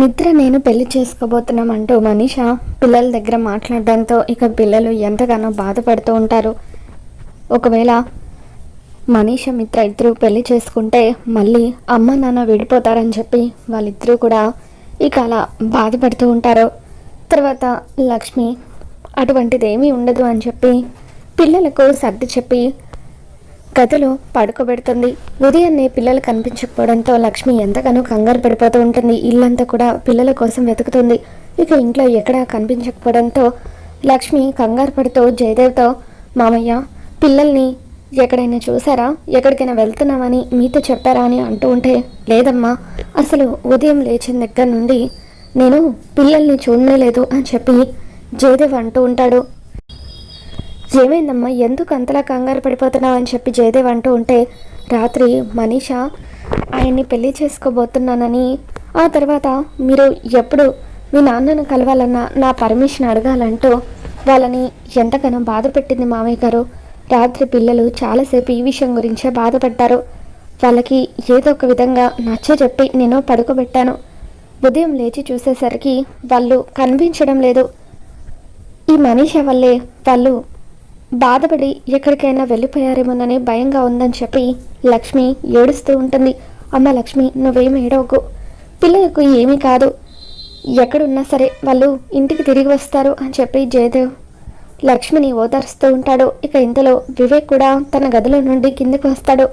మిత్ర నేను పెళ్ళి చేసుకోబోతున్నామంటూ మనీష పిల్లల దగ్గర మాట్లాడడంతో ఇక పిల్లలు ఎంతగానో బాధపడుతూ ఉంటారు. ఒకవేళ మనీష మిత్ర ఇద్దరు పెళ్ళి చేసుకుంటే మళ్ళీ అమ్మ నాన్న విడిపోతారని చెప్పి వాళ్ళిద్దరూ కూడా ఇక అలా బాధపడుతూ ఉంటారు. తర్వాత లక్ష్మి అటువంటిది ఏమీ ఉండదు అని చెప్పి పిల్లలకు సర్ది చెప్పి గదిలో పడుకోబెడుతుంది. ఉదయాన్నే పిల్లలు కనిపించకపోవడంతో లక్ష్మి ఎంతగానో కంగారు పడిపోతూ ఉంటుంది. ఇల్లంతా కూడా పిల్లల కోసం వెతుకుతుంది. ఇక ఇంట్లో ఎక్కడా కనిపించకపోవడంతో లక్ష్మి కంగారు పడుతూ జయదేవ్తో మామయ్య పిల్లల్ని ఎక్కడైనా చూసారా? ఎక్కడికైనా వెళ్తున్నామని మీతో చెప్పారా? అని అంటూ ఉంటే లేదమ్మా. అసలు ఉదయం లేచిన దగ్గర నుండి నేను పిల్లల్ని చూడనే లేదు అని చెప్పి జయదేవ్ అంటూ ఉంటాడు. ఏమైందమ్మా? ఎందుకు అంతలా కంగారు పడిపోతున్నావు అని చెప్పి జయదేవ్ అంటూ ఉంటే రాత్రి మనీష ఆయన్ని పెళ్ళి చేసుకోబోతున్నానని ఆ తర్వాత మీరు ఎప్పుడు మీ నాన్నను కలవాలన్నా నా పర్మిషన్ అడగాలంటూ వాళ్ళని ఎంతగానో బాధ పెట్టింది మామయ్య గారు. రాత్రి పిల్లలు చాలాసేపు ఈ విషయం గురించే బాధపడ్డారు. వాళ్ళకి ఏదో ఒక విధంగా నచ్చ చెప్పి నేను పడుకోబెట్టాను. ఉదయం లేచి చూసేసరికి వాళ్ళు కనిపించడం లేదు. ఈ మనీష వల్లే వాళ్ళు బాధపడి ఎక్కడికైనా వెళ్ళిపోయారేమోనని భయంగా ఉందని చెప్పి లక్ష్మి ఏడుస్తూ ఉంటుంది. అమ్మ లక్ష్మి నువ్వేమి ఏడవకు. పిల్లలకు ఏమీ కాదు. ఎక్కడున్నా సరే వాళ్ళు ఇంటికి తిరిగి వస్తారు అని చెప్పి జయదేవ్ లక్ష్మిని ఓదారుస్తూ ఉంటాడు. ఇక ఇంతలో వివేక్ కూడా తన గదిలో నుండి కిందకు వస్తాడు.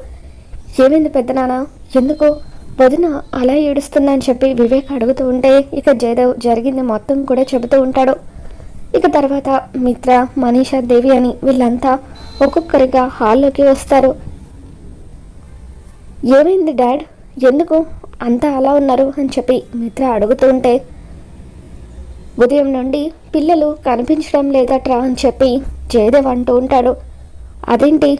ఏమైంది పెద్ద నాన్న? ఎందుకు? వదిన అలా ఏడుస్తుందని చెప్పి వివేక్ అడుగుతూ ఉంటే ఇక జయదేవ్ జరిగింది మొత్తం కూడా చెబుతూ ఉంటాడు. ఇక తర్వాత మిత్ర మనీషా దేవి అని వీళ్ళంతా ఒక్కొక్కరిగా హాల్లోకి వస్తారు. ఏమైంది డాడ్? ఎందుకు అంతా అలా ఉన్నారు? అని చెప్పి మిత్ర అడుగుతూ ఉంటే ఉదయం నుండి పిల్లలు కనిపించడం లేదట్రా? అని చెప్పి జయదేవ్ అంటూ ఉంటాడు. అదేంటి?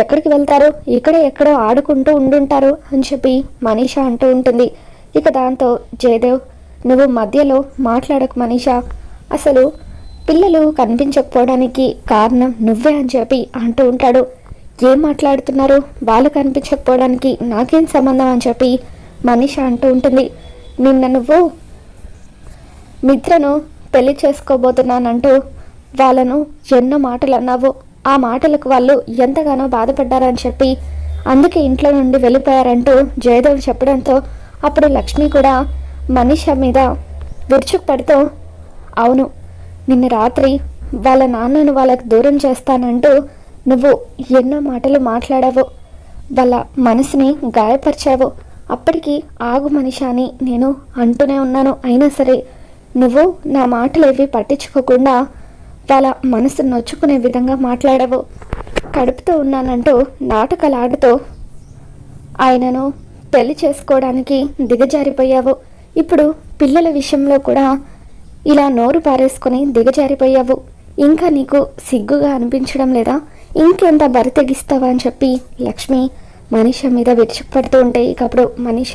ఎక్కడికి వెళ్తారు? ఇక్కడ ఎక్కడో ఆడుకుంటూ ఉండుంటారు? అని చెప్పి మనీషా అంటూ ఉంటుంది. ఇక దాంతో జయదేవ్ నువ్వు మధ్యలో మాట్లాడకు మనీష. అసలు పిల్లలు కనిపించకపోవడానికి కారణం నువ్వే అని చెప్పి అంటూ ఉంటాడు. ఏం మాట్లాడుతున్నారు? వాళ్ళు కనిపించకపోవడానికి నాకేం సంబంధం అని చెప్పి మనిష అంటూ ఉంటుంది. నిన్న నువ్వు మిత్రను పెళ్ళి చేసుకోబోతున్నానంటూ వాళ్ళను ఎన్నో మాటలు అన్నావు. ఆ మాటలకు వాళ్ళు ఎంతగానో బాధపడ్డారని చెప్పి అందుకే ఇంట్లో నుండి వెళ్ళిపోయారంటూ జయదేవ్ చెప్పడంతో అప్పుడు లక్ష్మి కూడా మనిష మీద విరుచుకుపడుతూ అవును నిన్న రాత్రి వాళ్ళ నాన్నను వాళ్ళకి దూరం చేస్తానంటూ నువ్వు ఎన్నో మాటలు మాట్లాడావు. వాళ్ళ మనసుని గాయపరిచావు. అప్పటికి ఆగు మనిషి అని నేను అంటూనే ఉన్నాను. అయినా సరే నువ్వు నా మాటలు ఏవి పట్టించుకోకుండా వాళ్ళ మనసు నొచ్చుకునే విధంగా మాట్లాడావు. కడుపుతో ఉన్నానంటూ నాటకాలు ఆడుతూ ఆయనను పెళ్ళి చేసుకోవడానికి దిగజారిపోయావు. ఇప్పుడు పిల్లల విషయంలో కూడా ఇలా నోరు పారేసుకొని దిగజారిపోయావు. ఇంకా నీకు సిగ్గుగా అనిపించడం లేదా? ఇంకెంత బరి తెగిస్తావా అని చెప్పి లక్ష్మి మనీష మీద విరుచుకుపడుతూ ఉంటే ఇక అప్పుడు మనీష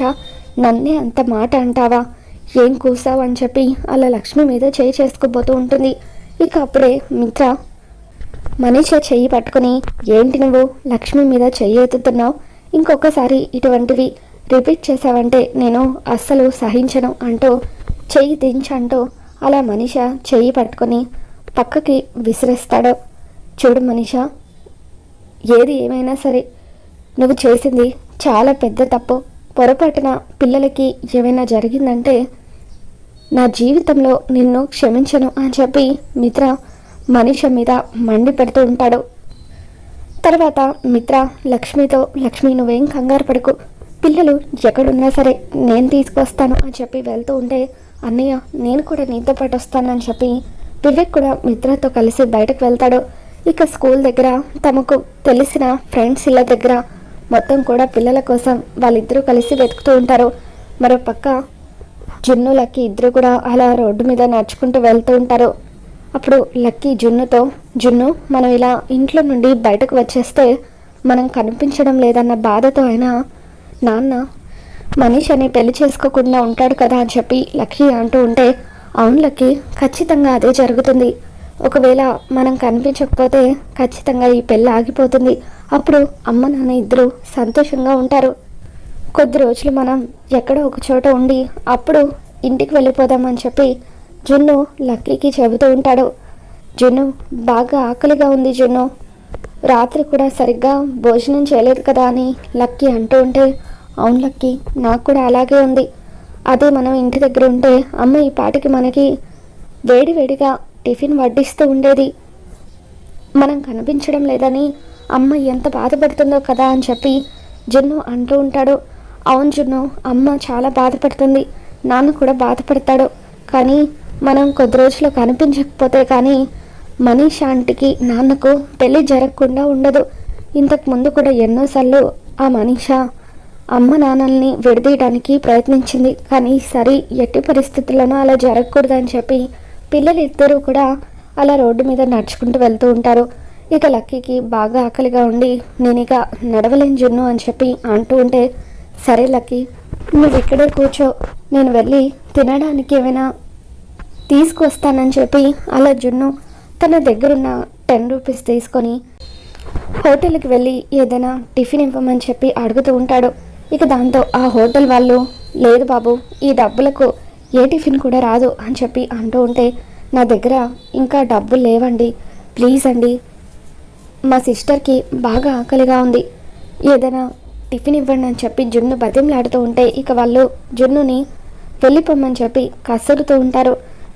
నన్నే అంత మాట అంటావా? ఏం కూసావు? అని చెప్పి అలా లక్ష్మి మీద చేయి చేసుకోబోతూ ఉంటుంది. ఇక అప్పుడే మిత్ర మనీష చెయ్యి పట్టుకుని ఏంటి నువ్వు? లక్ష్మి మీద చెయ్యి ఎత్తుతున్నావు. ఇంకొకసారి ఇటువంటివి రిపీట్ చేసావంటే నేను అస్సలు సహించను అంటూ చెయ్యి దించంటూ అలా మనిష చెయ్యి పట్టుకొని పక్కకి విసిరేస్తాడు. చూడు మనిష ఏది ఏమైనా సరే నువ్వు చేసింది చాలా పెద్ద తప్పు. పొరపాటున పిల్లలకి ఏమైనా జరిగిందంటే నా జీవితంలో నిన్ను క్షమించను అని చెప్పి మిత్ర మనిష మీద మండి పెడుతూ ఉంటాడు. తర్వాత మిత్ర లక్ష్మితో లక్ష్మి నువ్వేం కంగారు పడుకు. పిల్లలు ఎక్కడున్నా సరే నేను తీసుకొస్తాను అని చెప్పి వెళ్తూ ఉంటే అన్నయ్య నేను కూడా నీతో పాటు వస్తానని చెప్పి వివేక్ కూడా మిత్రతో కలిసి బయటకు వెళ్తాడు. ఇక స్కూల్ దగ్గర తమకు తెలిసిన ఫ్రెండ్స్ ఇళ్ళ దగ్గర మొత్తం కూడా పిల్లల కోసం వాళ్ళిద్దరూ కలిసి వెతుకుతూ ఉంటారు. మరో పక్క జున్ను లక్కీ ఇద్దరు కూడా అలా రోడ్డు మీద నడుచుకుంటూ వెళ్తూ ఉంటారు. అప్పుడు లక్కీ జున్నుతో జున్ను మనం ఇలా ఇంట్లో నుండి బయటకు వచ్చేస్తే మనం కనిపించడం లేదన్న బాధతో అయినా నాన్న మనీష్ అని పెళ్ళి చేసుకోకుండా ఉంటాడు కదా అని చెప్పి లక్కీ అంటూ ఉంటే అవును లక్కీ ఖచ్చితంగా అదే జరుగుతుంది. ఒకవేళ మనం కనిపించకపోతే ఖచ్చితంగా ఈ పెళ్ళి ఆగిపోతుంది. అప్పుడు అమ్మ నాన్న ఇద్దరు సంతోషంగా ఉంటారు. కొద్ది రోజులు మనం ఎక్కడో ఒక చోట ఉండి అప్పుడు ఇంటికి వెళ్ళిపోదామని చెప్పి జున్ను లక్కీకి చెబుతూ ఉంటాడు. జున్ను బాగా ఆకలిగా ఉంది జున్ను. రాత్రి కూడా సరిగ్గా భోజనం చేయలేదు కదా అని లక్కీ అంటూ ఉంటే అవును లక్కీ. నాకు కూడా అలాగే ఉంది. అదే మనం ఇంటి దగ్గర ఉంటే అమ్మ ఈ పాటికి మనకి వేడివేడిగా టిఫిన్ వడ్డిస్తూ ఉండేది. మనం కనిపించడం లేదని అమ్మ ఎంత బాధపడుతుందో కదా అని చెప్పి జున్ను అంటూ ఉంటాడు. అవును జున్ను అమ్మ చాలా బాధపడుతుంది. నాన్న కూడా బాధపడతాడు. కానీ మనం కొద్ది రోజులు కనిపించకపోతే కానీ మనీష్ ఆంటీకి నాన్నకు పెళ్ళి జరగకుండా ఉండదు. ఇంతకు ముందు కూడా ఎన్నోసార్లు ఆ మనీషా అమ్మ నాన్నల్ని విడదీయడానికి ప్రయత్నించింది. కానీ సరే ఎట్టి పరిస్థితుల్లోనూ అలా జరగకూడదని చెప్పి పిల్లలు ఇద్దరూ కూడా అలా రోడ్డు మీద నడుచుకుంటూ వెళ్తూ ఉంటారు. ఇక లక్కీకి బాగా ఆకలిగా ఉండి నేను ఇక నడవలేని జున్ను అని చెప్పి అంటూ ఉంటే సరే లక్కీ నువ్వు ఇక్కడే కూర్చో నేను వెళ్ళి తినడానికి ఏమైనా తీసుకొస్తానని చెప్పి అలా జున్ను తన దగ్గరున్న టెన్ రూపీస్ తీసుకొని హోటల్కి వెళ్ళి ఏదైనా టిఫిన్ ఇవ్వమని చెప్పి అడుగుతూ ఉంటాడు. ఇక దాంతో ఆ హోటల్ వాళ్ళు లేదు బాబు ఈ డబ్బులకు ఏ టిఫిన్ కూడా రాదు అని చెప్పి అంటూ ఉంటే నా దగ్గర ఇంకా డబ్బులు లేవండి. ప్లీజ్ అండి. మా సిస్టర్కి బాగా ఆకలిగా ఉంది. ఏదైనా టిఫిన్ ఇవ్వండి అని చెప్పి జున్ను బతిమలాడుతూ ఉంటే ఇక వాళ్ళు జున్నుని వెళ్ళిపోమని చెప్పి కసురుతూ ఉంటారు.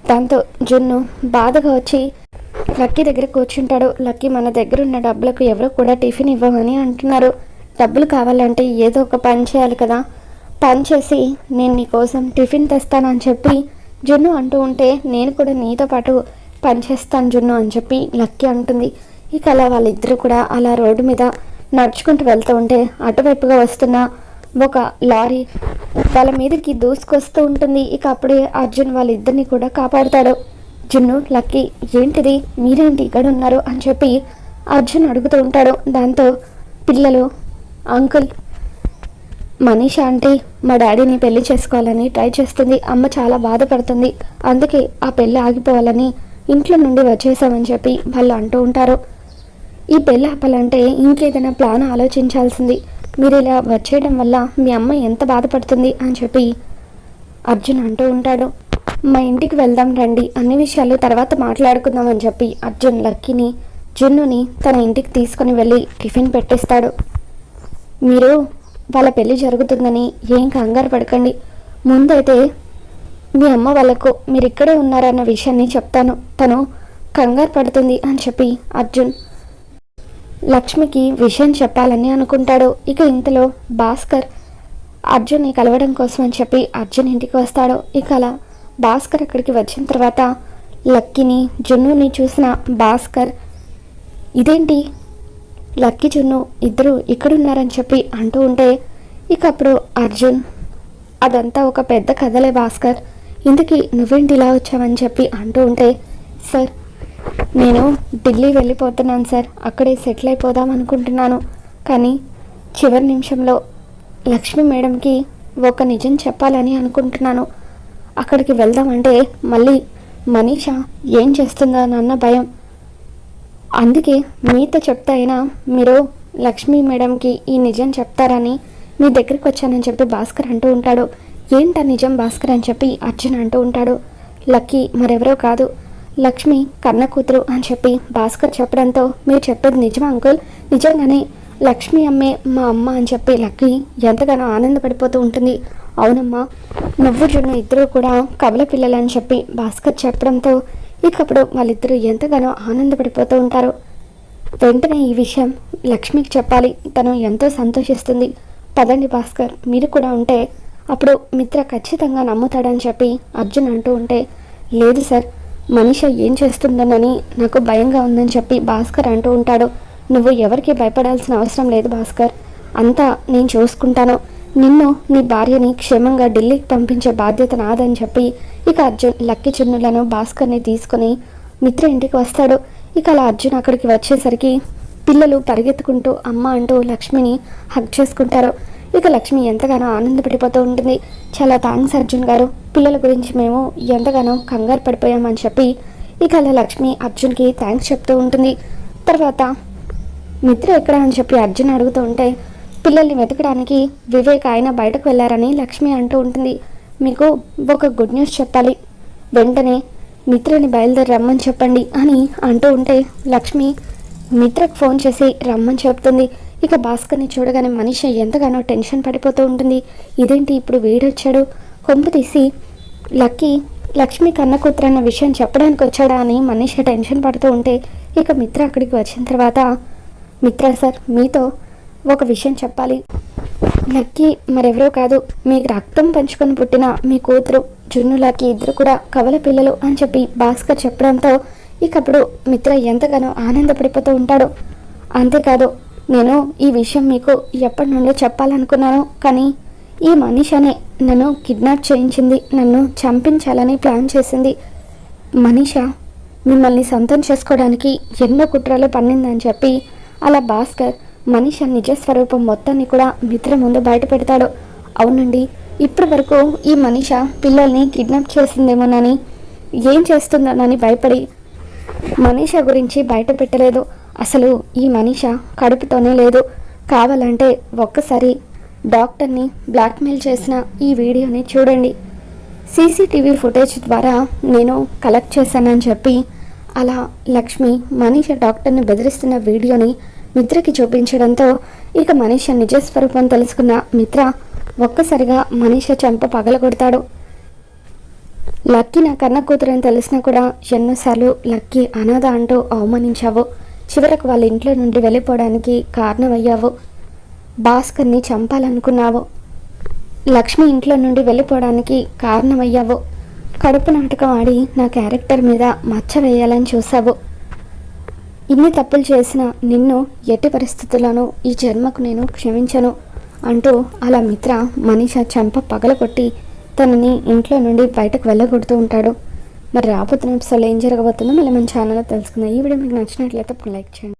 దాంతో జున్ను బాధగా వచ్చి లక్కీ దగ్గర కూర్చుంటాడు. లక్కీ మన దగ్గర ఉన్న డబ్బులకు ఎవరు కూడా టిఫిన్ ఇవ్వమని అంటున్నారు. డబ్బులు కావాలంటే ఏదో ఒక పని చేయాలి కదా. పని చేసి నేను నీకోసం టిఫిన్ తెస్తానని చెప్పి జున్ను అంటూ ఉంటే నేను కూడా నీతో పాటు పని చేస్తాను జున్ను అని చెప్పి లక్కీ అంటుంది. ఇక అలా వాళ్ళిద్దరూ కూడా అలా రోడ్డు మీద నడుచుకుంటూ వెళ్తూ ఉంటే అటువైపుగా వస్తున్న ఒక లారీ వాళ్ళ మీదకి దూసుకొస్తూ ఉంటుంది. ఇక అప్పుడే అర్జున్ వాళ్ళిద్దరిని కూడా కాపాడుతాడు. జున్ను లక్కీ ఏంటిది? మీరేంటి ఇక్కడ ఉన్నారు? అని చెప్పి అర్జున్ అడుగుతూ ఉంటాడు. దాంతో పిల్లలు అంకుల్ మనీషా అంటే మా డాడీని పెళ్ళి చేసుకోవాలని ట్రై చేస్తుంది. అమ్మ చాలా బాధపడుతుంది. అందుకే ఆ పెళ్ళి ఆగిపోవాలని ఇంట్లో నుండి వచ్చేసామని చెప్పి వాళ్ళు అంటూ ఉంటారు. ఈ పెళ్ళి ఆపాలంటే ఇంకేదైనా ప్లాన్ ఆలోచించాల్సింది. మీరు ఇలా వచ్చేయడం వల్ల మీ అమ్మ ఎంత బాధపడుతుంది అని చెప్పి అర్జున్ అంటూ ఉంటాడు. మా ఇంటికి వెళ్దాం రండి అన్ని విషయాలు తర్వాత మాట్లాడుకుందాం అని చెప్పి అర్జున్ లక్కీని జున్నుని తన ఇంటికి తీసుకుని వెళ్ళి టిఫిన్ పెట్టిస్తాడు. మీరు వాళ్ళ పెళ్ళి జరుగుతుందని ఏం కంగారు పడకండి. ముందైతే మీ అమ్మ వాళ్ళకు మీరు ఇక్కడే ఉన్నారన్న విషయాన్ని చెప్తాను. తను కంగారు పడుతుంది అని చెప్పి అర్జున్ లక్ష్మికి విషయం చెప్పాలని అనుకుంటాడు. ఇక ఇంతలో భాస్కర్ అర్జున్ని కలవడం కోసం అని చెప్పి అర్జున్ ఇంటికి వస్తాడు. ఇక అలా భాస్కర్ అక్కడికి వచ్చిన తర్వాత లక్కీని జున్నుని చూసిన భాస్కర్ ఇదేంటి? లక్కీ జున్ను ఇద్దరు ఇక్కడున్నారని చెప్పి అంటూ ఉంటే ఇక అప్పుడు అర్జున్ అదంతా ఒక పెద్ద కథలే భాస్కర్. ఇందుకి నువ్వేంటి ఇలా వచ్చావని చెప్పి అంటూ ఉంటే సార్ నేను ఢిల్లీ వెళ్ళిపోతున్నాను సార్. అక్కడే సెటిల్ అయిపోదాం అనుకుంటున్నాను. కానీ చివరి నిమిషంలో లక్ష్మి మేడంకి ఒక నిజం చెప్పాలని అనుకుంటున్నాను. అక్కడికి వెళ్దామంటే మళ్ళీ మనీషా ఏం చేస్తుందో అన్న భయం అందుకే మీతో చెప్తా అయినా మీరు లక్ష్మీ మేడంకి ఈ నిజం చెప్తారని మీ దగ్గరికి వచ్చానని చెప్పి భాస్కర్ అంటూ ఉంటాడు. ఏంటా నిజం భాస్కర్ అని చెప్పి అర్జున్ అంటూ ఉంటాడు. లక్కీ మరెవరో కాదు. లక్ష్మి కన్న కూతురు అని చెప్పి భాస్కర్ చెప్పడంతో మీరు చెప్పేది నిజం అంకుల్? నిజంగానే లక్ష్మి అమ్మే మా అమ్మ అని చెప్పి లక్కీ ఎంతగానో ఆనందపడిపోతూ ఉంటుంది. అవునమ్మా నువ్వు జున్ను ఇద్దరు కూడా కవల పిల్లలని చెప్పి భాస్కర్ చెప్పడంతో ఇకప్పుడు వాళ్ళిద్దరూ ఎంతగానో ఆనందపడిపోతూ ఉంటారు. వెంటనే ఈ విషయం లక్ష్మికి చెప్పాలి. తను ఎంతో సంతోషిస్తుంది. పదండి భాస్కర్ మీరు కూడా ఉంటే అప్పుడు మిత్ర ఖచ్చితంగా నమ్ముతాడని చెప్పి అర్జున్ అంటూ ఉంటే లేదు సార్ మనిష ఏం చేస్తుందోనని నాకు భయంగా ఉందని చెప్పి భాస్కర్ అంటూ ఉంటాడు. నువ్వు ఎవరికి భయపడాల్సిన అవసరం లేదు భాస్కర్. అంతా నేను చూసుకుంటాను. నిన్ను నీ భార్యని క్షేమంగా ఢిల్లీకి పంపించే బాధ్యత నాదని చెప్పి ఇక అర్జున్ లక్కీ చున్నులను భాస్కర్ని తీసుకొని మిత్ర ఇంటికి వస్తాడు. ఇక అలా అర్జున్ అక్కడికి వచ్చేసరికి పిల్లలు పరిగెత్తుకుంటూ అమ్మ అంటూ లక్ష్మిని హక్ చేసుకుంటారు. ఇక లక్ష్మి ఎంతగానో ఆనందపడిపోతూ ఉంటుంది. చాలా థ్యాంక్స్ అర్జున్ గారు. పిల్లల గురించి మేము ఎంతగానో కంగారు పడిపోయామని చెప్పి ఇక అలా లక్ష్మి అర్జున్కి థ్యాంక్స్ చెప్తూ ఉంటుంది. తర్వాత మిత్ర ఎక్కడ అని చెప్పి అర్జున్ అడుగుతూ ఉంటే పిల్లల్ని వెతకడానికి వివేక్ ఆయన బయటకు వెళ్ళారని లక్ష్మి అంటూ ఉంటుంది. మీకు ఒక గుడ్ న్యూస్ చెప్పాలి. వెంటనే మిత్రని బయలుదేరి రమ్మని చెప్పండి అని అంటూ ఉంటే లక్ష్మి మిత్రకు ఫోన్ చేసి రమ్మని చెప్తుంది. ఇక భాస్కర్ని చూడగానే మనిషి ఎంతగానో టెన్షన్ పడిపోతూ ఉంటుంది. ఇదేంటి ఇప్పుడు వీడొచ్చాడు? కొంపు తీసి లక్కీ లక్ష్మి కన్న కూతురు అన్న విషయం చెప్పడానికి వచ్చాడా అని మనిషి టెన్షన్ పడుతూ ఉంటే ఇక మిత్ర అక్కడికి వచ్చిన తర్వాత మిత్ర సార్ మీతో ఒక విషయం చెప్పాలి. లక్కీ మరెవరో కాదు మీకు రక్తం పంచుకొని పుట్టిన మీ కూతురు జున్ను లక్కీ ఇద్దరు కూడా కవల పిల్లలు అని చెప్పి భాస్కర్ చెప్పడంతో ఇకప్పుడు మిత్ర ఎంతగానో ఆనందపడిపోతూ ఉంటాడు. అంతేకాదు నేను ఈ విషయం మీకు ఎప్పటి నుండో చెప్పాలనుకున్నాను కానీ ఈ మనీషానే నన్ను కిడ్నాప్ చేయించింది నన్ను చంపించాలని ప్లాన్ చేసింది. మనీష మిమ్మల్ని సొంతం చేసుకోవడానికి ఎన్నో కుట్రలు పన్నిందని చెప్పి అలా భాస్కర్ మనిషి నిజ స్వరూపం మొత్తాన్ని కూడా మిత్ర ముందు బయట పెడతాడు. అవునండి ఇప్పటి వరకు ఈ మనిష పిల్లల్ని కిడ్నాప్ చేసిందేమోనని ఏం చేస్తుందోనని భయపడి మనీష గురించి బయట పెట్టలేదు. అసలు ఈ మనీష కడుపుతోనే లేదు. కావాలంటే ఒక్కసారి డాక్టర్ని బ్లాక్మెయిల్ చేసిన ఈ వీడియోని చూడండి. సీసీటీవీ ఫుటేజ్ ద్వారా నేను కలెక్ట్ చేశానని చెప్పి అలా లక్ష్మి మనీష డాక్టర్ని బెదిరిస్తున్న వీడియోని మిత్రకి చూపించడంతో ఇక మనీష నిజస్వరూపం తెలుసుకున్న మిత్ర ఒక్కసారిగా మనీష చెంప పగలగొడతాడు. లక్కీ నా కన్న కూతురని తెలిసినా కూడా ఎన్నోసార్లు లక్కీ అనాథ అంటూ అవమానించావు. చివరకు వాళ్ళ ఇంట్లో నుండి వెళ్ళిపోవడానికి కారణమయ్యావు. భాస్కర్ని చంపాలనుకున్నావు. లక్ష్మి ఇంట్లో నుండి వెళ్ళిపోవడానికి కారణమయ్యావు. కడుపు నాటకం ఆడి నా క్యారెక్టర్ మీద మచ్చ వేయాలని చూసావు ఇన్ని తప్పులు చేసిన నిన్ను ఎట్టి పరిస్థితుల్లోనూ ఈ జన్మకు నేను క్షమించను అంటూ అలా మిత్ర మనీష చెంప పగలగొట్టి తనని ఇంట్లో నుండి బయటకు వెళ్ళగొడుతూ ఉంటాడు. మరి రాబోతున్న ఎపిసోడ్లో ఏం జరగబోతుందో మళ్ళీ మన ఛానల్లో తెలుసుకుందాం. ఈ వీడియో మీకు నచ్చినట్లయితే లైక్ చేయండి.